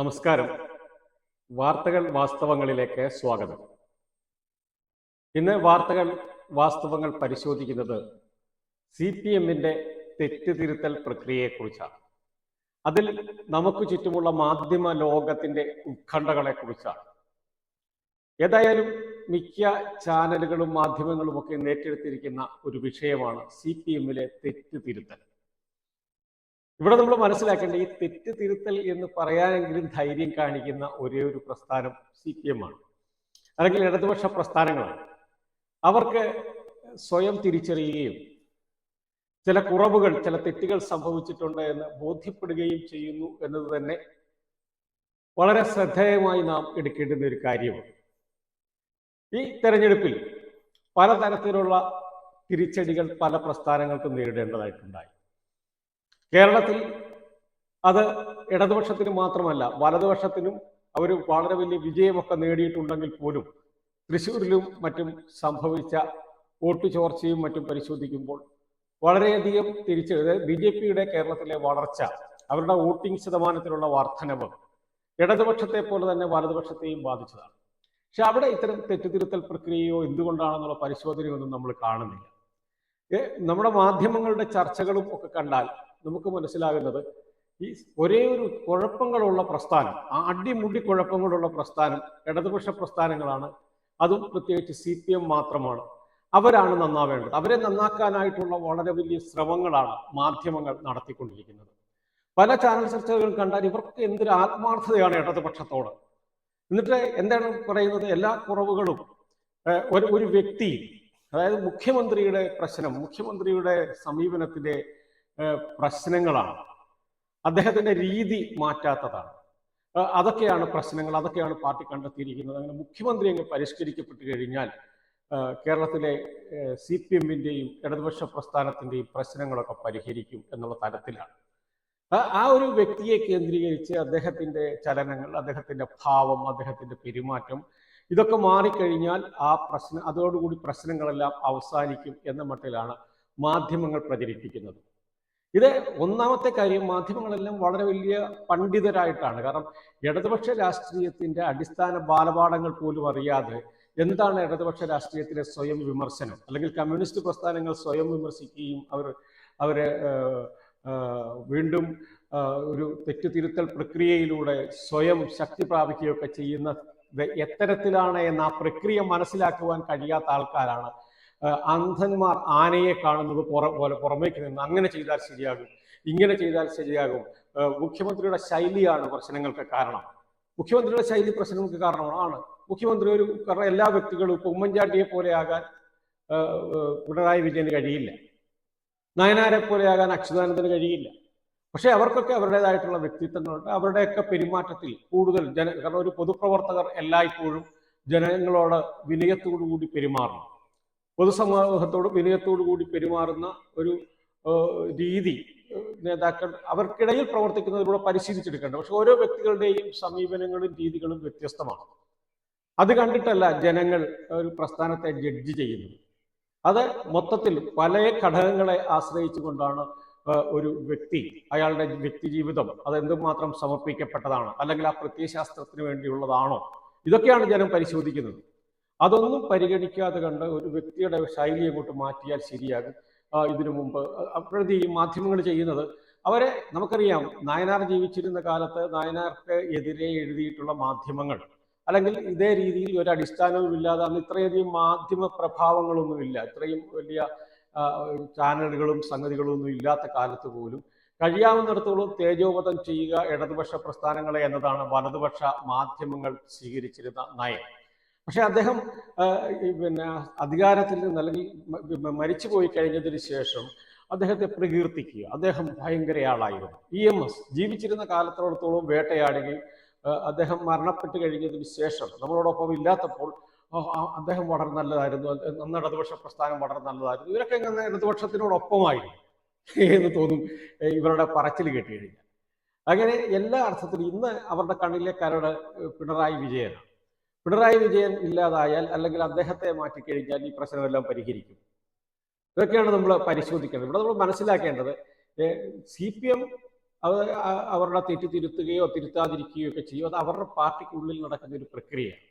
നമസ്കാരം. വാർത്തകൾ വാസ്തവങ്ങളിലേക്ക് സ്വാഗതം. ഇന്ന് വാർത്തകൾ വാസ്തവങ്ങൾ പരിശോധിക്കുന്നത് സി പി എമ്മിന്റെ തെറ്റുതിരുത്തൽ പ്രക്രിയയെക്കുറിച്ചാണ്. അതിൽ നമുക്ക് ചുറ്റുമുള്ള മാധ്യമ ലോകത്തിന്റെ ഉത്കണ്ഠകളെ കുറിച്ചാണ് ഏതായാലും മിക്ക ചാനലുകളും മാധ്യമങ്ങളും ഒക്കെ നേറ്റെടുത്തിരിക്കുന്ന ഒരു വിഷയമാണ് സി പി എമ്മിലെ തെറ്റുതിരുത്തൽ. ഇവിടെ നമ്മൾ മനസ്സിലാക്കേണ്ട ഈ തെറ്റ് തിരുത്തൽ എന്ന് പറയാനെങ്കിലും ധൈര്യം കാണിക്കുന്ന ഒരേ ഒരു പ്രസ്ഥാനം സി പി എം ആണ്. അല്ലെങ്കിൽ ഇടതുപക്ഷ പ്രസ്ഥാനങ്ങളാണ്. അവർക്ക് സ്വയം തിരിച്ചറിയുകയും ചില കുറവുകൾ ചില തെറ്റുകൾ സംഭവിച്ചിട്ടുണ്ട് എന്ന് ബോധ്യപ്പെടുകയും ചെയ്യുന്നു എന്നത് തന്നെ വളരെ ശ്രദ്ധേയമായി നാം എടുക്കേണ്ടുന്ന ഒരു കാര്യമാണ്. ഈ തെരഞ്ഞെടുപ്പിൽ പലതരത്തിലുള്ള തിരിച്ചടികൾ പല പ്രസ്ഥാനങ്ങൾക്കും നേരിടേണ്ടതായിട്ടുണ്ടായി. കേരളത്തിൽ അത് ഇടതുപക്ഷത്തിന് മാത്രമല്ല വലതുപക്ഷത്തിനും അവർ വളരെ വലിയ വിജയമൊക്കെ നേടിയിട്ടുണ്ടെങ്കിൽ പോലും തൃശ്ശൂരിലും മറ്റും സംഭവിച്ച വോട്ട് ചോർച്ചയും മറ്റും പരിശോധിക്കുമ്പോൾ വളരെയധികം തിരിച്ചു ബി ജെ പിയുടെ കേരളത്തിലെ വളർച്ച അവരുടെ വോട്ടിംഗ് ശതമാനത്തിലുള്ള വർധനവ് ഇടതുപക്ഷത്തെ പോലെ തന്നെ വലതുപക്ഷത്തെയും ബാധിച്ചതാണ്. പക്ഷെ അവിടെ ഇത്തരം തെറ്റുതിരുത്തൽ പ്രക്രിയയോ എന്തുകൊണ്ടാണെന്നുള്ള പരിശോധനയൊന്നും നമ്മൾ കാണുന്നില്ല. നമ്മുടെ മാധ്യമങ്ങളുടെ ചർച്ചകളും ഒക്കെ കണ്ടാൽ നമുക്ക് മനസ്സിലാകുന്നത്. ഈ ഒരേ ഒരു കുഴപ്പങ്ങളുള്ള പ്രസ്ഥാനം ആ അടിമുടി കുഴപ്പങ്ങളുള്ള പ്രസ്ഥാനം ഇടതുപക്ഷ പ്രസ്ഥാനങ്ങളാണ്. അതും പ്രത്യേകിച്ച് സി പി എം മാത്രമാണ്. അവരാണ് നന്നാവേണ്ടത്. അവരെ നന്നാക്കാനായിട്ടുള്ള വളരെ വലിയ ശ്രമങ്ങളാണ് മാധ്യമങ്ങൾ നടത്തിക്കൊണ്ടിരിക്കുന്നത്. പല ചാനൽ ചർച്ചകൾ കണ്ടാൽ ഇവർക്ക് എന്തൊരു ആത്മാർത്ഥതയാണ് ഇടതുപക്ഷത്തോട്. എന്നിട്ട് എന്താണ് പറയുന്നത്? എല്ലാ കുറവുകളും ഒരു ഒരു വ്യക്തി അതായത് മുഖ്യമന്ത്രിയുടെ പ്രശ്നം മുഖ്യമന്ത്രിയുടെ സമീപനത്തിലെ പ്രശ്നങ്ങളാണ്. അദ്ദേഹത്തിന്റെ രീതി മാറ്റാത്തതാണ്. അതൊക്കെയാണ് പ്രശ്നങ്ങൾ അതൊക്കെയാണ് പാർട്ടി കണ്ടെത്തിയിരിക്കുന്നത്. അങ്ങനെ മുഖ്യമന്ത്രി അങ്ങ് പരിഷ്കരിക്കപ്പെട്ട് കഴിഞ്ഞാൽ കേരളത്തിലെ സി പി എമ്മിന്റെയും ഇടതുപക്ഷ പ്രസ്ഥാനത്തിന്റെയും പ്രശ്നങ്ങളൊക്കെ പരിഹരിക്കും എന്നുള്ള തരത്തിലാണ്. ആ- ഒരു വ്യക്തിയെ കേന്ദ്രീകരിച്ച് അദ്ദേഹത്തിന്റെ ചലനങ്ങൾ അദ്ദേഹത്തിന്റെ ഭാവം അദ്ദേഹത്തിന്റെ പെരുമാറ്റം ഇതൊക്കെ മാറിക്കഴിഞ്ഞാൽ ആ പ്രശ്നം അതോടുകൂടി പ്രശ്നങ്ങളെല്ലാം അവസാനിക്കും എന്ന മട്ടിലാണ് മാധ്യമങ്ങൾ പ്രചരിപ്പിക്കുന്നത്. ഇത് ഒന്നാമത്തെ കാര്യം മാധ്യമങ്ങളെല്ലാം വളരെ വലിയ പണ്ഡിതരായിട്ടാണ്. കാരണം ഇടതുപക്ഷ രാഷ്ട്രീയത്തിന്റെ അടിസ്ഥാന ബാലപാഠങ്ങൾ പോലും അറിയാതെ എന്താണ് ഇടതുപക്ഷ രാഷ്ട്രീയത്തിലെ സ്വയം വിമർശനം? അല്ലെങ്കിൽ കമ്മ്യൂണിസ്റ്റ് പ്രസ്ഥാനങ്ങൾ സ്വയം വിമർശിക്കുകയും അവർ അവരെ വീണ്ടും ഒരു തെറ്റുതിരുത്തൽ പ്രക്രിയയിലൂടെ സ്വയം ശക്തി പ്രാപിക്കുകയൊക്കെ ചെയ്യുന്ന എത്തരത്തിലാണ് എന്ന ആ പ്രക്രിയ മനസ്സിലാക്കുവാൻ കഴിയാത്ത ആൾക്കാരാണ് അന്ധന്മാർ ആനയെ കാണുന്നത് പുറ പോലെ പുറമേക്ക് നിന്ന് അങ്ങനെ ചെയ്താൽ ശരിയാകും ഇങ്ങനെ ചെയ്താൽ ശരിയാകും. മുഖ്യമന്ത്രിയുടെ ശൈലിയാണ് പ്രശ്നങ്ങൾക്ക് കാരണം. മുഖ്യമന്ത്രിയുടെ ശൈലി പ്രശ്നങ്ങൾക്ക് കാരണമാണ്. മുഖ്യമന്ത്രി ഒരു എല്ലാ വ്യക്തികളും ഇപ്പൊ ഉമ്മൻചാണ്ടിയെ പോലെയാകാൻ പിണറായി വിജയന് കഴിയില്ല. നയനാരെ പോലെയാകാൻ അച്യുതാനന്ദന് കഴിയില്ല. പക്ഷെ അവർക്കൊക്കെ അവരുടേതായിട്ടുള്ള വ്യക്തിത്വങ്ങളുണ്ട്. അവരുടെയൊക്കെ പെരുമാറ്റത്തിൽ കൂടുതൽ ജന കാരണം ഒരു പൊതുപ്രവർത്തകർ എല്ലായ്പ്പോഴും ജനങ്ങളോട് വിനയത്തോടു കൂടി പെരുമാറണം. പൊതുസമൂഹത്തോട് വിനയത്തോടു കൂടി പെരുമാറുന്ന ഒരു രീതി നേതാക്കൾ അവർക്കിടയിൽ പ്രവർത്തിക്കുന്നതിലൂടെ പരിശീലിച്ചെടുക്കേണ്ടത് പക്ഷെ ഓരോ വ്യക്തികളുടെയും സമീപനങ്ങളും രീതികളും വ്യത്യസ്തമാണ്. അത് കണ്ടിട്ടല്ല ജനങ്ങൾ ഒരു പ്രസ്ഥാനത്തെ ജഡ്ജ് ചെയ്യുന്നത്. അത് മൊത്തത്തിൽ പല ഘടകങ്ങളെ ആശ്രയിച്ചുകൊണ്ടാണ് കൊണ്ടാണ് ഒരു വ്യക്തി അയാളുടെ വ്യക്തി ജീവിതം അത് എന്തുമാത്രം സമർപ്പിക്കപ്പെട്ടതാണ് അല്ലെങ്കിൽ ആ പ്രത്യയശാസ്ത്രത്തിന് വേണ്ടിയുള്ളതാണോ? ഇതൊക്കെയാണ് ജനം പരിശോധിക്കുന്നത്. അതൊന്നും പരിഗണിക്കാതെ കണ്ട് ഒരു വ്യക്തിയുടെ ശൈലി അങ്ങോട്ട് മാറ്റിയാൽ ശരിയാകും. ഇതിനു മുമ്പ്. അപ്പോഴത്തെ ഈ മാധ്യമങ്ങൾ ചെയ്യുന്നത് അവരെ നമുക്കറിയാം നായനാർ ജീവിച്ചിരുന്ന കാലത്ത് നായനാർക്ക് എതിരെ എഴുതിയിട്ടുള്ള മാധ്യമങ്ങൾ. അല്ലെങ്കിൽ ഇതേ രീതിയിൽ ഒരു അടിസ്ഥാനവും ഇല്ലാതെ അന്ന് ഇത്രയധികം മാധ്യമ പ്രഭാവങ്ങളൊന്നുമില്ല. ഇത്രയും വലിയ ചാനലുകളും സംഗതികളും ഒന്നും ഇല്ലാത്ത കാലത്ത് പോലും കഴിയാവുന്നിടത്തോളം തേജോവധം ചെയ്യുക ഇടതുപക്ഷ പ്രസ്ഥാനങ്ങളെ എന്നതാണ് വലതുപക്ഷ മാധ്യമങ്ങൾ സ്വീകരിച്ചിരുന്ന നയം. പക്ഷെ അദ്ദേഹം പിന്നെ അധികാരത്തിൽ നിന്ന് അല്ലെങ്കിൽ മരിച്ചു പോയി കഴിഞ്ഞതിന് ശേഷം അദ്ദേഹത്തെ പ്രകീർത്തിക്കുക. അദ്ദേഹം ഭയങ്കരയാളായിരുന്നു ഇ എം എസ് ജീവിച്ചിരുന്ന കാലത്തോടത്തോളം വേട്ടയാടുകയും അദ്ദേഹം മരണപ്പെട്ട് കഴിഞ്ഞതിന് ശേഷം നമ്മളോടൊപ്പം ഇല്ലാത്തപ്പോൾ അദ്ദേഹം വളരെ നല്ലതായിരുന്നു. അന്ന് ഇടതുപക്ഷ പ്രസ്ഥാനം വളരെ നല്ലതായിരുന്നു. ഇവരൊക്കെ ഇങ്ങനെ ഇടതുപക്ഷത്തിനോടൊപ്പമായിരുന്നു എന്ന് തോന്നും ഇവരുടെ പറച്ചിൽ കേട്ട് അങ്ങനെ എല്ലാ അർത്ഥത്തിലും ഇന്ന് അവരുടെ കണ്ണിലെ കരട് പിണറായി വിജയനാണ്. പിണറായി വിജയൻ ഇല്ലാതായാൽ അല്ലെങ്കിൽ അദ്ദേഹത്തെ മാറ്റിക്കഴിഞ്ഞാൽ ഈ പ്രശ്നമെല്ലാം പരിഹരിക്കും. ഇതൊക്കെയാണ് നമ്മൾ പരിശോധിക്കേണ്ടത്. ഇവിടെ നമ്മൾ മനസ്സിലാക്കേണ്ടത് സി പി എം അവർ അവരുടെ തെറ്റ് തിരുത്തുകയോ തിരുത്താതിരിക്കുകയോ ഒക്കെ ചെയ്യും. അത് അവരുടെ പാർട്ടിക്കുള്ളിൽ നടക്കുന്ന ഒരു പ്രക്രിയയാണ്.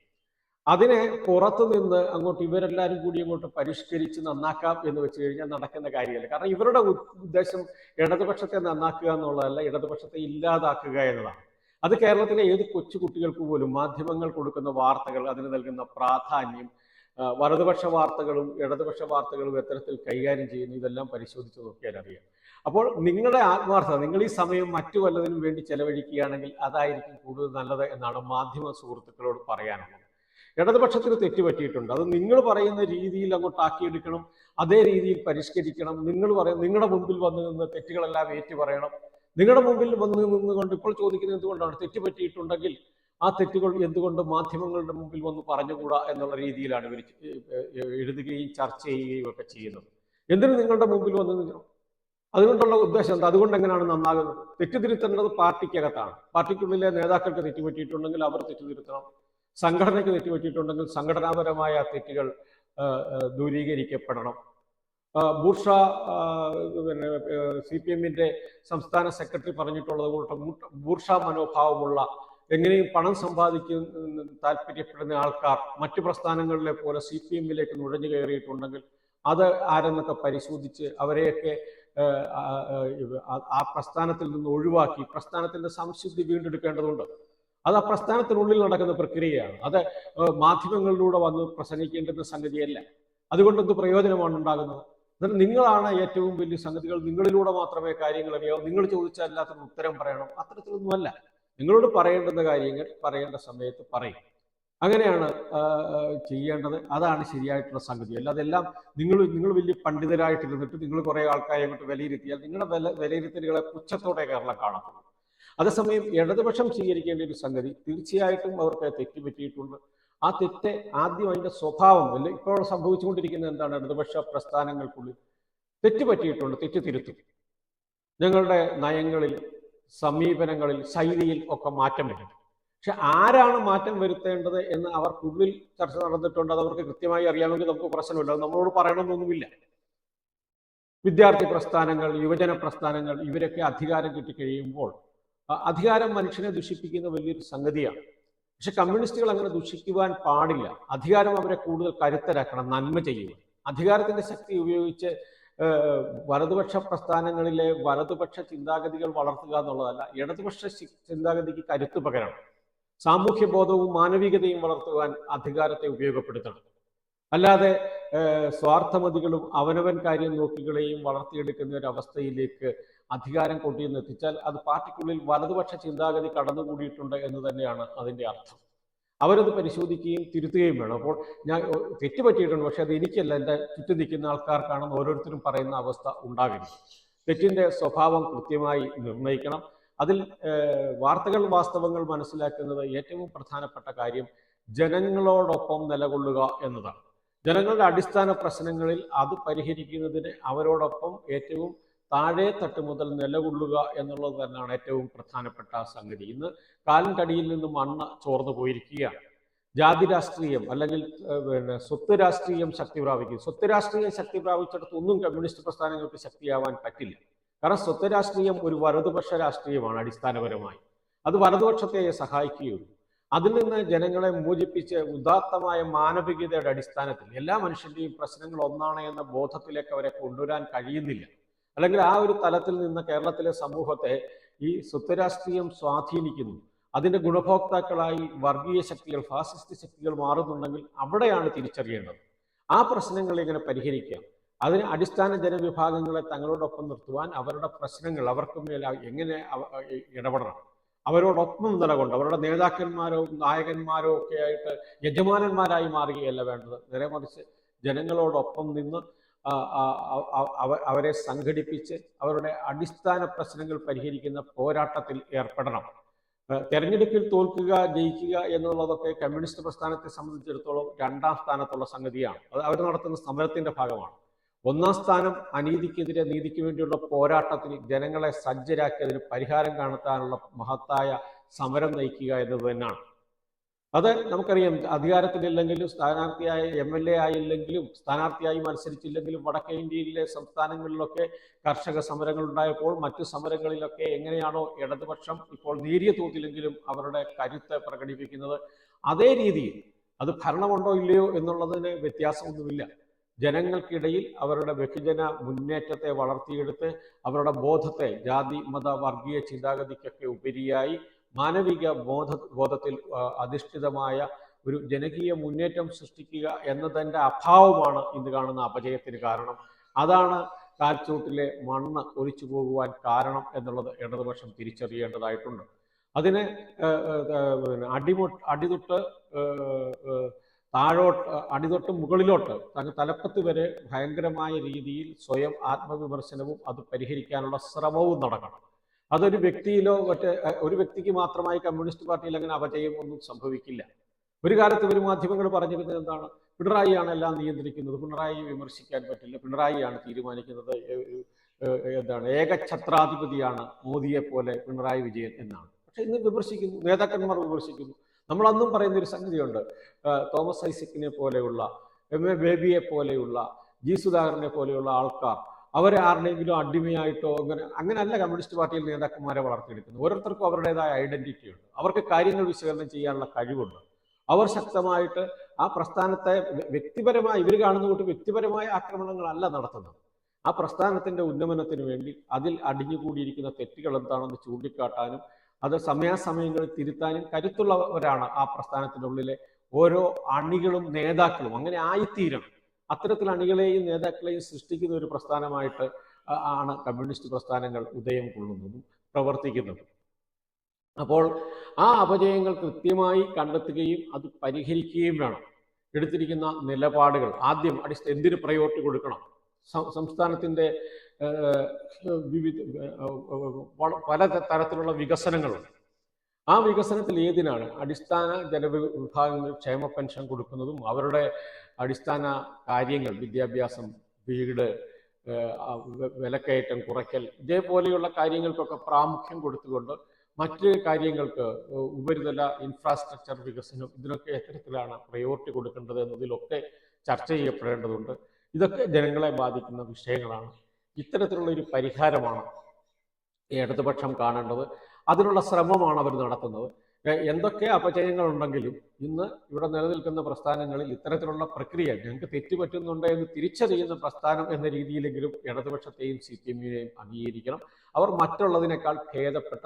അതിനെ പുറത്തു നിന്ന് അങ്ങോട്ട് ഇവരെല്ലാവരും കൂടി അങ്ങോട്ട് പരിഷ്കരിച്ച് നന്നാക്കാം എന്ന് വെച്ച് കഴിഞ്ഞാൽ നടക്കുന്ന കാര്യമല്ല. കാരണം ഇവരുടെ ഉദ്ദേശം ഇടതുപക്ഷത്തെ നന്നാക്കുക എന്നുള്ളതല്ല ഇടതുപക്ഷത്തെ ഇല്ലാതാക്കുക എന്നതാണ് അത് കേരളത്തിലെ ഏത് കൊച്ചു കുട്ടികൾക്ക് പോലും മാധ്യമങ്ങൾ കൊടുക്കുന്ന വാർത്തകൾ അതിന് നൽകുന്ന പ്രാധാന്യം വലതുപക്ഷ വാർത്തകളും ഇടതുപക്ഷ വാർത്തകളും എത്തരത്തിൽ കൈകാര്യം ചെയ്യുന്നു ഇതെല്ലാം പരിശോധിച്ച് നോക്കിയാൽ അറിയാം. അപ്പോൾ നിങ്ങളുടെ ആത്മാർത്ഥത നിങ്ങൾ ഈ സമയം മറ്റു വല്ലതിനും വേണ്ടി ചെലവഴിക്കുകയാണെങ്കിൽ അതായിരിക്കും കൂടുതൽ നല്ലത് എന്നാണ് മാധ്യമ സുഹൃത്തുക്കളോട് പറയാനുള്ളത്. ഇടതുപക്ഷത്തിന് തെറ്റുപറ്റിയിട്ടുണ്ട് അത് നിങ്ങൾ പറയുന്ന രീതിയിൽ അങ്ങോട്ട് ആക്കിയെടുക്കണം അതേ രീതിയിൽ പരിഷ്കരിക്കണം. നിങ്ങൾ പറയും നിങ്ങളുടെ മുമ്പിൽ വന്നു നിന്ന് തെറ്റുകളെല്ലാം ഏറ്റു പറയണം. നിങ്ങളുടെ മുമ്പിൽ വന്ന് നിന്നുകൊണ്ട് ഇപ്പോൾ ചോദിക്കുന്നത് എന്തുകൊണ്ടാണ്? തെറ്റ് പറ്റിയിട്ടുണ്ടെങ്കിൽ ആ തെറ്റുകൾ എന്തുകൊണ്ട് മാധ്യമങ്ങളുടെ മുമ്പിൽ വന്ന് പറഞ്ഞുകൂടാ എന്നുള്ള രീതിയിലാണ് ഇവർ എഴുതുകയും ചർച്ച ചെയ്യുകയും ഒക്കെ ചെയ്യുന്നത്. എന്തിനു നിങ്ങളുടെ മുമ്പിൽ വന്ന് നിൽക്കണം? അതുകൊണ്ടുള്ള ഉദ്ദേശം എന്താ? അതുകൊണ്ട് എങ്ങനെയാണ് നന്നാകുന്നത്? തെറ്റുതിരുത്തേണ്ടത് പാർട്ടിക്കകത്താണ്. പാർട്ടിക്കുള്ളിലെ നേതാക്കൾക്ക് തെറ്റുപറ്റിയിട്ടുണ്ടെങ്കിൽ അവർ തെറ്റുതിരുത്തണം സംഘടനയ്ക്ക് തെറ്റുപറ്റിയിട്ടുണ്ടെങ്കിൽ സംഘടനാപരമായ തെറ്റുകൾ ദൂരീകരിക്കപ്പെടണം. ബൂർഷ പിന്നെ സി പി എമ്മിന്റെ സംസ്ഥാന സെക്രട്ടറി പറഞ്ഞിട്ടുള്ളത് കൊണ്ട് ബൂർഷ മനോഭാവമുള്ള എങ്ങനെയും പണം സമ്പാദിക്കുന്ന താല്പര്യപ്പെടുന്ന ആൾക്കാർ മറ്റു പ്രസ്ഥാനങ്ങളിലെ പോലെ സി പി എമ്മിലേക്ക് നുഴഞ്ഞു കയറിയിട്ടുണ്ടെങ്കിൽ അത് ആരെന്നൊക്കെ പരിശോധിച്ച് അവരെയൊക്കെ ആ, പ്രസ്ഥാനത്തിൽ നിന്ന് ഒഴിവാക്കി പ്രസ്ഥാനത്തിന്റെ സംശുദ്ധി വീണ്ടെടുക്കേണ്ടതുണ്ട്. അത് ആ പ്രസ്ഥാനത്തിനുള്ളിൽ നടക്കുന്ന പ്രക്രിയയാണ്. അത് മാധ്യമങ്ങളിലൂടെ വന്ന് പ്രസംഗിക്കേണ്ടുന്ന സംഗതിയല്ല. അതുകൊണ്ട് പ്രയോജനമാണ് ഉണ്ടാകുന്നത്? എന്നിട്ട് നിങ്ങളാണ് ഏറ്റവും വലിയ സംഗതികൾ നിങ്ങളിലൂടെ മാത്രമേ കാര്യങ്ങൾ അറിയാവൂ. നിങ്ങൾ ചോദിച്ചാൽ എല്ലാത്തിനും ഉത്തരം പറയണം. അത്തരത്തിലൊന്നുമല്ല നിങ്ങളോട് പറയേണ്ടുന്ന കാര്യങ്ങൾ പറയേണ്ട സമയത്ത് പറയും. അങ്ങനെയാണ് ചെയ്യേണ്ടത്. അതാണ് ശരിയായിട്ടുള്ള സംഗതി. അല്ലാതെ എല്ലാം നിങ്ങൾ നിങ്ങൾ വലിയ പണ്ഡിതരായിട്ടിരുന്നിട്ട് നിങ്ങൾ കുറേ ആൾക്കാരെ അങ്ങോട്ട് വിലയിരുത്തിയാൽ നിങ്ങളുടെ വില വിലയിരുത്തലുകളെ പുച്ഛത്തോടെ കേരളം കാണത്തുള്ളൂ. അതേസമയം ഇടതുപക്ഷം സ്വീകരിക്കേണ്ട ഒരു സംഗതി തീർച്ചയായിട്ടും അവർക്ക് തെറ്റ് പറ്റിയിട്ടുണ്ട് ആ തെറ്റ് ആദ്യം അതിന്റെ സ്വഭാവം അല്ലെ ഇപ്പോൾ സംഭവിച്ചുകൊണ്ടിരിക്കുന്നത് എന്താണ്? ഇടതുപക്ഷ പ്രസ്ഥാനങ്ങൾക്കുള്ളിൽ തെറ്റ് പറ്റിയിട്ടുണ്ട് തെറ്റ് തിരുത്തും. ഞങ്ങളുടെ നയങ്ങളിൽ സമീപനങ്ങളിൽ ശൈലിയിൽ ഒക്കെ മാറ്റം വരും. പക്ഷെ ആരാണ് മാറ്റം വരുത്തേണ്ടത് എന്ന് അവർക്കുള്ളിൽ ചർച്ച നടന്നിട്ടുണ്ട് അത് അവർക്ക് കൃത്യമായി അറിയാമെങ്കിൽ നമുക്ക് പ്രശ്നമില്ല. അത് നമ്മളോട് പറയണമെന്നൊന്നുമില്ല. വിദ്യാർത്ഥി പ്രസ്ഥാനങ്ങൾ യുവജന പ്രസ്ഥാനങ്ങൾ ഇവരൊക്കെ അധികാരം കിട്ടിക്കഴിയുമ്പോൾ അധികാരം മനുഷ്യനെ ദുഷിപ്പിക്കുന്ന വലിയൊരു സംഗതിയാണ്. പക്ഷെ കമ്മ്യൂണിസ്റ്റുകൾ അങ്ങനെ ദുഷിക്കുവാൻ പാടില്ല. അധികാരം അവരെ കൂടുതൽ കരുത്തരാക്കണം നന്മ ചെയ്യുക അധികാരത്തിന്റെ ശക്തി ഉപയോഗിച്ച് വലതുപക്ഷ പ്രസ്ഥാനങ്ങളിലെ വലതുപക്ഷ ചിന്താഗതികൾ വളർത്തുക എന്നുള്ളതല്ല ഇടതുപക്ഷ ചിന്താഗതിക്ക് കരുത്ത് പകരണം. സാമൂഹ്യ ബോധവും മാനവികതയും വളർത്തുവാൻ അധികാരത്തെ ഉപയോഗപ്പെടുത്തണം. അല്ലാതെ സ്വാർത്ഥമതികളും അവനവൻ കാര്യം നോക്കികളെയും വളർത്തിയെടുക്കുന്ന ഒരു അവസ്ഥയിലേക്ക് അധികാരം കൊണ്ടുവന്ന് എത്തിച്ചാൽ അത് പാർട്ടിക്കുള്ളിൽ വലതുപക്ഷ ചിന്താഗതി കടന്നുകൂടിയിട്ടുണ്ട് എന്ന് തന്നെയാണ് അതിന്റെ അർത്ഥം. അവരത് പരിശോധിക്കുകയും തിരുത്തുകയും വേണം. അപ്പോൾ ഞാൻ തെറ്റുപറ്റിയിട്ടുണ്ട്. തെറ്റ് പറ്റിയിട്ടുണ്ട് പക്ഷെ അത് എനിക്കല്ല. എന്റെ ചുറ്റും നിൽക്കുന്ന ആൾക്കാർക്കാണെന്ന് ഓരോരുത്തരും പറയുന്ന അവസ്ഥ ഉണ്ടാകരുത്. തെറ്റിന്റെ സ്വഭാവം കൃത്യമായി നിർണയിക്കണം. അതിൽ വാർത്തകൾ വാസ്തവങ്ങൾ മനസ്സിലാക്കുന്നത് ഏറ്റവും പ്രധാനപ്പെട്ട കാര്യം ജനങ്ങളോടൊപ്പം നിലകൊള്ളുക എന്നതാണ്. ജനങ്ങളുടെ അടിസ്ഥാന പ്രശ്നങ്ങളിൽ അത് പരിഹരിക്കുന്നതിന് അവരോടൊപ്പം ഏറ്റവും താഴെ തട്ട് മുതൽ നിലകൊള്ളുക എന്നുള്ളത് തന്നെയാണ് ഏറ്റവും പ്രധാനപ്പെട്ട സംഗതി. ഇന്ന് കാലിൻകടിയിൽ നിന്ന് മണ്ണ് ചോർന്നു പോയിരിക്കുകയാണ്. ജാതി രാഷ്ട്രീയം അല്ലെങ്കിൽ പിന്നെ സ്വത്ത് രാഷ്ട്രീയം ശക്തി പ്രാപിക്കും സ്വത്ത് രാഷ്ട്രീയം ശക്തി പ്രാപിച്ചിടത്തൊന്നും കമ്മ്യൂണിസ്റ്റ് പ്രസ്ഥാനങ്ങൾക്ക് ശക്തിയാവാൻ പറ്റില്ല. കാരണം സ്വത്ത് രാഷ്ട്രീയം ഒരു വലതുപക്ഷ രാഷ്ട്രീയമാണ് അടിസ്ഥാനപരമായി. അത് വലതുപക്ഷത്തെ സഹായിക്കുകയുള്ളൂ. അതിൽ നിന്ന് ജനങ്ങളെ മോചിപ്പിച്ച് ഉദാത്തമായ മാനവികതയുടെ അടിസ്ഥാനത്തിൽ എല്ലാ മനുഷ്യന്റെയും പ്രശ്നങ്ങൾ ഒന്നാണ് എന്ന ബോധത്തിലേക്ക് അവരെ കൊണ്ടുവരാൻ കഴിയുന്നില്ല. അല്ലെങ്കിൽ ആ ഒരു തലത്തിൽ നിന്ന് കേരളത്തിലെ സമൂഹത്തെ ഈ സ്വത്വരാഷ്ട്രീയം സ്വാധീനിക്കുന്നു. അതിന്റെ ഗുണഭോക്താക്കളായി വർഗീയ ശക്തികൾ ഫാസിസ്റ്റ് ശക്തികൾ മാറുന്നുണ്ടെങ്കിൽ അവിടെയാണ് തിരിച്ചറിയേണ്ടത്. ആ പ്രശ്നങ്ങൾ ഇങ്ങനെ പരിഹരിക്കാം. അതിന് അടിസ്ഥാന ജനവിഭാഗങ്ങളെ തങ്ങളോടൊപ്പം നിർത്തുവാൻ അവരുടെ പ്രശ്നങ്ങൾ അവർക്ക് മേൽ എങ്ങനെ ഇടപെടണം. അവരോടൊപ്പം നിലകൊണ്ട് അവരുടെ നേതാക്കന്മാരോ നായകന്മാരോ ഒക്കെ ആയിട്ട് യജമാനന്മാരായി മാറുകയല്ല വേണ്ടത്. നേരെ മറിച്ച് ജനങ്ങളോടൊപ്പം നിന്ന് അവരെ സംഘടിപ്പിച്ച് അവരുടെ അടിസ്ഥാന പ്രശ്നങ്ങൾ പരിഹരിക്കുന്ന പോരാട്ടത്തിൽ ഏർപ്പെടണം. തെരഞ്ഞെടുപ്പിൽ തോൽക്കുക ജയിക്കുക എന്നുള്ളതൊക്കെ കമ്മ്യൂണിസ്റ്റ് പ്രസ്ഥാനത്തെ സംബന്ധിച്ചിടത്തോളം രണ്ടാം സ്ഥാനത്തുള്ള സംഗതിയാണ്. അത് അവർ നടത്തുന്ന സമരത്തിന്റെ ഭാഗമാണ്. ഒന്നാം സ്ഥാനം അനീതിക്കെതിരെ നീതിക്ക് വേണ്ടിയുള്ള പോരാട്ടത്തിൽ ജനങ്ങളെ സജ്ജരാക്കി അതിന് പരിഹാരം കാണത്താനുള്ള മഹത്തായ സമരം നയിക്കുക എന്നത് തന്നെയാണ്. അത് നമുക്കറിയാം അധികാരത്തിലില്ലെങ്കിലും സ്ഥാനാർത്ഥിയായ എം എൽ എ ആയില്ലെങ്കിലും സ്ഥാനാർത്ഥിയായി മത്സരിച്ചില്ലെങ്കിലും വടക്കേ ഇന്ത്യയിലെ സംസ്ഥാനങ്ങളിലൊക്കെ കർഷക സമരങ്ങൾ ഉണ്ടായപ്പോൾ മറ്റു സമരങ്ങളിലൊക്കെ എങ്ങനെയാണോ ഇടതുപക്ഷം ഇപ്പോൾ നേരിയ തോതിലെങ്കിലും അവരുടെ കരുത്ത് പ്രകടിപ്പിക്കുന്നത് അതേ രീതിയിൽ അത് ഭരണമുണ്ടോ ഇല്ലയോ എന്നുള്ളതിന് വ്യത്യാസമൊന്നുമില്ല. ജനങ്ങൾക്കിടയിൽ അവരുടെ ബഹുജന മുന്നേറ്റത്തെ വളർത്തിയെടുത്ത് അവരുടെ ബോധത്തെ ജാതി മത വർഗീയ ചിന്താഗതിക്കൊക്കെ ഉപരിയായി മാനവിക ബോധ ബോധത്തിൽ അധിഷ്ഠിതമായ ഒരു ജനകീയ മുന്നേറ്റം സൃഷ്ടിക്കുക എന്നതിന്റെ അഭാവമാണ് ഇന്ന് കാണുന്ന അപജയത്തിന് കാരണം. അതാണ് കാൽച്ചൂട്ടിലെ മണ്ണ് ഒലിച്ചു പോകുവാൻ കാരണം എന്നുള്ളത് ഇടതുപക്ഷം തിരിച്ചറിയേണ്ടതായിട്ടുണ്ട്. അതിന് അടിമൊട്ട് അടിതൊട്ട് താഴോട്ട് അടിതൊട്ട് മുകളിലോട്ട് തങ്ങ് തലപ്പത്ത് വരെ ഭയങ്കരമായ രീതിയിൽ സ്വയം ആത്മവിമർശനവും അത് പരിഹരിക്കാനുള്ള ശ്രമവും നടക്കണം. അതൊരു വ്യക്തിയിലോ മറ്റേ ഒരു വ്യക്തിക്ക് മാത്രമായി കമ്മ്യൂണിസ്റ്റ് പാർട്ടിയിൽ അങ്ങനെ അപജയം ഒന്നും സംഭവിക്കില്ല. ഒരു കാലത്ത് ഒരു മാധ്യമങ്ങൾ പറഞ്ഞിരുന്നത് എന്താണ്? പിണറായിയാണ് എല്ലാം നിയന്ത്രിക്കുന്നത് പിണറായി വിമർശിക്കാൻ പറ്റില്ല പിണറായിയാണ് തീരുമാനിക്കുന്നത് എന്താണ്? ഏകഛത്രാധിപതിയാണ് മോദിയെ പോലെ പിണറായി വിജയൻ എന്നാണ്. പക്ഷെ ഇന്ന് വിമർശിക്കുന്നു നേതാക്കന്മാർ വിമർശിക്കുന്നു നമ്മൾ അന്നും പറയുന്ന ഒരു സംഗതിയുണ്ട് തോമസ് ഐസക്കിനെ പോലെയുള്ള എം എ ബേബിയെ പോലെയുള്ള ജി സുധാകരനെ പോലെയുള്ള ആൾക്കാർ അവരെ ആരുടെയെങ്കിലും അടിമയായിട്ടോ അങ്ങനെ അങ്ങനെയല്ല കമ്മ്യൂണിസ്റ്റ് പാർട്ടിയിൽ നേതാക്കന്മാരെ വളർത്തിയെടുക്കുന്നത്. ഓരോരുത്തർക്കും അവരുടേതായ ഐഡന്റിറ്റി ഉണ്ട്. അവർക്ക് കാര്യങ്ങൾ വിശകലനം ചെയ്യാനുള്ള കഴിവുണ്ട്. അവർ ശക്തമായിട്ട് ആ പ്രസ്ഥാനത്തെ വ്യക്തിപരമായി ഇവർ കാണുന്ന കൂട്ട് വ്യക്തിപരമായ ആക്രമണങ്ങളല്ല നടത്തുന്നത്. ആ പ്രസ്ഥാനത്തിന്റെ ഉന്നമനത്തിന് വേണ്ടി അതിൽ അടിഞ്ഞുകൂടിയിരിക്കുന്ന തെറ്റുകൾ എന്താണെന്ന് ചൂണ്ടിക്കാട്ടാനും അത് സമയാസമയങ്ങളിൽ തിരുത്താനും കരുത്തുള്ളവരാണ് ആ പ്രസ്ഥാനത്തിനുള്ളിലെ ഓരോ അണികളും നേതാക്കളും. അങ്ങനെ ആയിത്തീരണം അത്തരത്തിൽ അണികളെയും നേതാക്കളെയും സൃഷ്ടിക്കുന്ന ഒരു പ്രസ്ഥാനമായിട്ട് ആണ് കമ്മ്യൂണിസ്റ്റ് പ്രസ്ഥാനങ്ങൾ ഉദയം കൊള്ളുന്നതും പ്രവർത്തിക്കുന്നതും. അപ്പോൾ ആ അപജയങ്ങൾ കൃത്യമായി കണ്ടെത്തുകയും അത് പരിഹരിക്കുകയും വേണം. എടുത്തിരിക്കുന്ന നിലപാടുകൾ. ആദ്യം അടിസ്ഥ എന്തിന് പ്രയോറിറ്റി കൊടുക്കണം? സംസ്ഥാനത്തിന്റെ വിവിധ പല തരത്തിലുള്ള വികസനങ്ങളുണ്ട്. ആ വികസനത്തിൽ ഏതിനാണ് അടിസ്ഥാന ജനവിഭാഗങ്ങൾ ക്ഷേമ പെൻഷൻ കൊടുക്കുന്നതും അവരുടെ അടിസ്ഥാന കാര്യങ്ങൾ വിദ്യാഭ്യാസം വീട് വിലക്കയറ്റം കുറയ്ക്കൽ ഇതേപോലെയുള്ള കാര്യങ്ങൾക്കൊക്കെ പ്രാമുഖ്യം കൊടുത്തുകൊണ്ട് മറ്റ് കാര്യങ്ങൾക്ക് ഉപരിതല ഇൻഫ്രാസ്ട്രക്ചർ വികസനം ഇതിനൊക്കെ എത്തരത്തിലാണ് പ്രയോറിറ്റി കൊടുക്കേണ്ടത് എന്നതിലൊക്കെ ചർച്ച ചെയ്യപ്പെടേണ്ടതുണ്ട്. ഇതൊക്കെ ജനങ്ങളെ ബാധിക്കുന്ന വിഷയങ്ങളാണ്. ഇത്തരത്തിലുള്ള ഒരു പരിഹാരമാണ് ഇടതുപക്ഷം കാണേണ്ടത്. അതിനുള്ള ശ്രമമാണ് അവർ നടത്തുന്നത്. എന്തൊക്കെ അപചയങ്ങൾ ഉണ്ടെങ്കിലും ഇന്ന് ഇവിടെ നിലനിൽക്കുന്ന പ്രസ്ഥാനങ്ങളിൽ ഇത്തരത്തിലുള്ള പ്രക്രിയ ഞങ്ങൾക്ക് തെറ്റുപറ്റുന്നുണ്ട് എന്ന് തിരിച്ചറിയുന്ന പ്രസ്ഥാനം എന്ന രീതിയിലെങ്കിലും ഇടതുപക്ഷത്തെയും സി പി എമ്മിനെയും അംഗീകരിക്കണം. അവർ മറ്റുള്ളതിനേക്കാൾ ഭേദപ്പെട്ട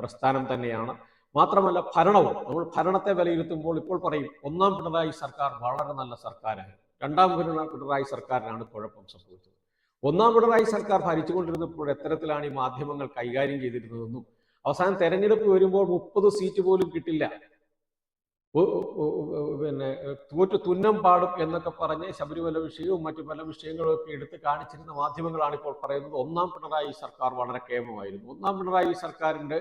പ്രസ്ഥാനം തന്നെയാണ്. മാത്രമല്ല ഭരണവും. നമ്മൾ ഭരണത്തെ വിലയിരുത്തുമ്പോൾ ഇപ്പോൾ പറയും ഒന്നാം പിണറായി സർക്കാർ വളരെ നല്ല സർക്കാരായിരുന്നു. രണ്ടാം പിണ- പിണറായി സർക്കാരിനാണ് കുഴപ്പം സംഭവിച്ചത്. ഒന്നാം പിണറായി സർക്കാർ ഭരിച്ചുകൊണ്ടിരുന്നപ്പോൾ എത്തരത്തിലാണ് ഈ മാധ്യമങ്ങൾ കൈകാര്യം ചെയ്തിരുന്നതെന്നും അവസാനം തെരഞ്ഞെടുപ്പ് വരുമ്പോൾ മുപ്പത് സീറ്റ് പോലും കിട്ടില്ല. പിന്നെ തോറ്റു തുന്നം പാടും എന്നൊക്കെ പറഞ്ഞ് ശബരിമല വിഷയവും മറ്റു പല വിഷയങ്ങളും ഒക്കെ എടുത്ത് കാണിച്ചിരുന്ന മാധ്യമങ്ങളാണ് ഇപ്പോൾ പറയുന്നത്. ഒന്നാം പിണറായി സർക്കാർ വളരെ കേമമായിരുന്നു. ഒന്നാം പിണറായി സർക്കാരിന്റെ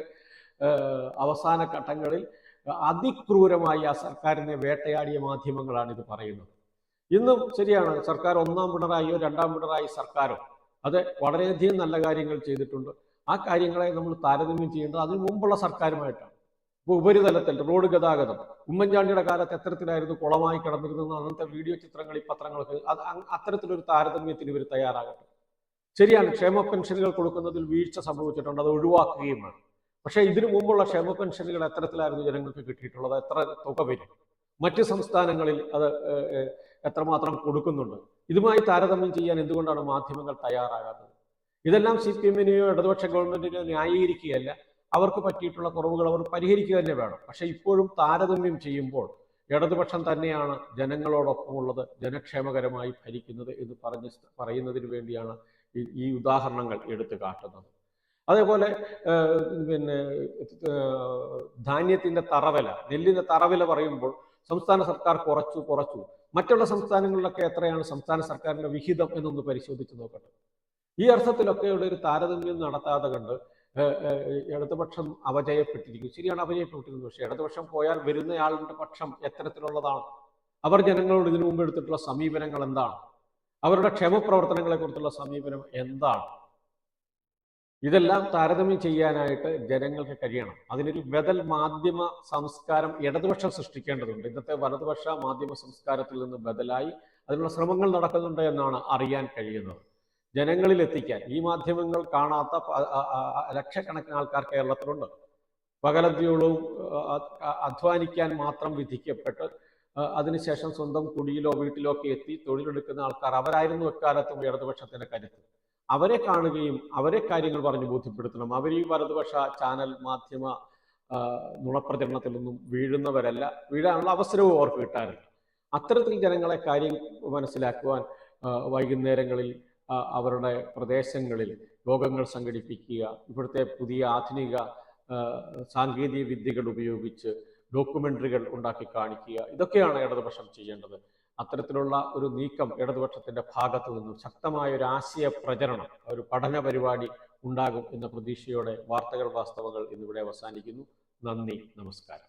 അവസാന ഘട്ടങ്ങളിൽ അതിക്രൂരമായി ആ സർക്കാരിനെ വേട്ടയാടിയ മാധ്യമങ്ങളാണ് ഇത് പറയുന്നത്. ഇന്നും ശരിയാണ് സർക്കാർ ഒന്നാം പിണറായിയോ രണ്ടാം പിണറായി സർക്കാരോ അത് വളരെയധികം നല്ല കാര്യങ്ങൾ ചെയ്തിട്ടുണ്ട്. ആ കാര്യങ്ങളെ നമ്മൾ താരതമ്യം ചെയ്യേണ്ടത് അതിനു മുമ്പുള്ള സർക്കാരുമായിട്ടാണ്. ഇപ്പോൾ ഉപരിതലത്തിൽ റോഡ് ഗതാഗതം ഉമ്മൻചാണ്ടിയുടെ കാലത്ത് എത്തരത്തിലായിരുന്നു കുളമായി കിടന്നിരുന്നത് അന്നത്തെ വീഡിയോ ചിത്രങ്ങൾ ഈ പത്രങ്ങൾക്ക് അത് അത്തരത്തിലൊരു താരതമ്യത്തിന് ഇവർ തയ്യാറാകട്ടെ. ശരിയാണ് ക്ഷേമ പെൻഷനുകൾ കൊടുക്കുന്നതിൽ വീഴ്ച സംഭവിച്ചിട്ടുണ്ട് അത് ഒഴിവാക്കുകയും വേണം പക്ഷേ ഇതിനു മുമ്പുള്ള ക്ഷേമ പെൻഷനുകൾ എത്തരത്തിലായിരുന്നു ജനങ്ങൾക്ക് കിട്ടിയിട്ടുള്ളത് എത്ര തുക വരും? മറ്റ് സംസ്ഥാനങ്ങളിൽ അത് എത്രമാത്രം കൊടുക്കുന്നുണ്ട്. ഇതുമായി താരതമ്യം ചെയ്യാൻ എന്തുകൊണ്ടാണ് മാധ്യമങ്ങൾ തയ്യാറാകാത്തത്? ഇതെല്ലാം സി പി എമ്മിനെയോ ഇടതുപക്ഷ ഗവൺമെന്റിനെയോ ന്യായീകരിക്കുകയല്ല. അവർക്ക് പറ്റിയിട്ടുള്ള കുറവുകൾ അവർ പരിഹരിക്കുക തന്നെ വേണം. പക്ഷേ ഇപ്പോഴും താരതമ്യം ചെയ്യുമ്പോൾ ഇടതുപക്ഷം തന്നെയാണ് ജനങ്ങളോടൊപ്പമുള്ളത് ജനക്ഷേമകരമായി ഭരിക്കുന്നത് എന്ന് പറഞ്ഞ് പറയുന്നതിന് വേണ്ടിയാണ് ഈ ഉദാഹരണങ്ങൾ എടുത്തു കാട്ടുന്നത്. അതേപോലെ പിന്നെ ധാന്യത്തിന്റെ തറവില നെല്ലിന്റെ തറവില പറയുമ്പോൾ സംസ്ഥാന സർക്കാർ കുറച്ചു കുറച്ചു. മറ്റുള്ള സംസ്ഥാനങ്ങളിലൊക്കെ എത്രയാണ് സംസ്ഥാന സർക്കാരിന്റെ വിഹിതം എന്നൊന്ന് പരിശോധിച്ച് നോക്കട്ടെ. ഈ അർത്ഥത്തിലൊക്കെയുള്ള ഒരു താരതമ്യം നടത്താതെ കണ്ട് ഇടതുപക്ഷം അവജയപ്പെട്ടിരിക്കും ശരിയാണ് അവജയപ്പെട്ടിരുന്നത് പക്ഷേ ഇടതുപക്ഷം പോയാൽ വരുന്നയാളുടെ പക്ഷം എത്തരത്തിലുള്ളതാണ്. അവർ ജനങ്ങളോട് ഇതിനു മുമ്പ് എടുത്തിട്ടുള്ള സമീപനങ്ങൾ എന്താണ്? അവരുടെ ക്ഷേമപ്രവർത്തനങ്ങളെ കുറിച്ചുള്ള സമീപനം എന്താണ്? ഇതെല്ലാം താരതമ്യം ചെയ്യാനായിട്ട് ജനങ്ങൾക്ക് കഴിയണം. അതിനൊരു ബദൽ മാധ്യമ സംസ്കാരം ഇടതുപക്ഷം സൃഷ്ടിക്കേണ്ടതുണ്ട്. ഇന്നത്തെ വലതുപക്ഷ മാധ്യമ സംസ്കാരത്തിൽ നിന്ന് ബദലായി അതിനുള്ള ശ്രമങ്ങൾ നടക്കുന്നുണ്ട് എന്നാണ് അറിയാൻ കഴിയുന്നത്. ജനങ്ങളിൽ എത്തിക്കാൻ ഈ മാധ്യമങ്ങൾ കാണാത്ത ലക്ഷക്കണക്കിന് ആൾക്കാർ കേരളത്തിലുണ്ട്. പകലദ്യോളവും അധ്വാനിക്കാൻ മാത്രം വിധിക്കപ്പെട്ട് അതിനുശേഷം സ്വന്തം കുടിയിലോ വീട്ടിലോ ഒക്കെ എത്തി തൊഴിലെടുക്കുന്ന ആൾക്കാർ അവരായിരുന്നു എക്കാലത്തും ഇടതുപക്ഷത്തിന്റെ കരുത്ത്. അവരെ കാണുകയും അവരെ കാര്യങ്ങൾ പറഞ്ഞ് ബോധ്യപ്പെടുത്തണം. അവർ ഈ വലതുപക്ഷ ചാനൽ മാധ്യമ നുണപ്രചരണത്തിലൊന്നും വീഴുന്നവരല്ല. വീഴാനുള്ള അവസരവും അവർക്ക് കിട്ടാറില്ല. അത്തരത്തിൽ ജനങ്ങളെ കാര്യം മനസ്സിലാക്കുവാൻ വൈകുന്നേരങ്ങളിൽ അവരുടെ പ്രദേശങ്ങളിൽ യോഗങ്ങൾ സംഘടിപ്പിക്കുക ഇവിടുത്തെ പുതിയ ആധുനിക സാങ്കേതിക വിദ്യകൾ ഉപയോഗിച്ച് ഡോക്യുമെന്ററികൾ ഉണ്ടാക്കി കാണിക്കുക ഇതൊക്കെയാണ് ഇടതുപക്ഷം ചെയ്യേണ്ടത്. അത്തരത്തിലുള്ള ഒരു നീക്കം ഇടതുപക്ഷത്തിന്റെ ഭാഗത്തു നിന്നും ശക്തമായ ഒരു ആശയ പ്രചരണം ഒരു പഠന പരിപാടി ഉണ്ടാകും എന്ന പ്രതീക്ഷയോടെ വാർത്തകൾ വാസ്തവങ്ങൾ ഇന്നിവിടെ അവസാനിക്കുന്നു. നന്ദി നമസ്കാരം.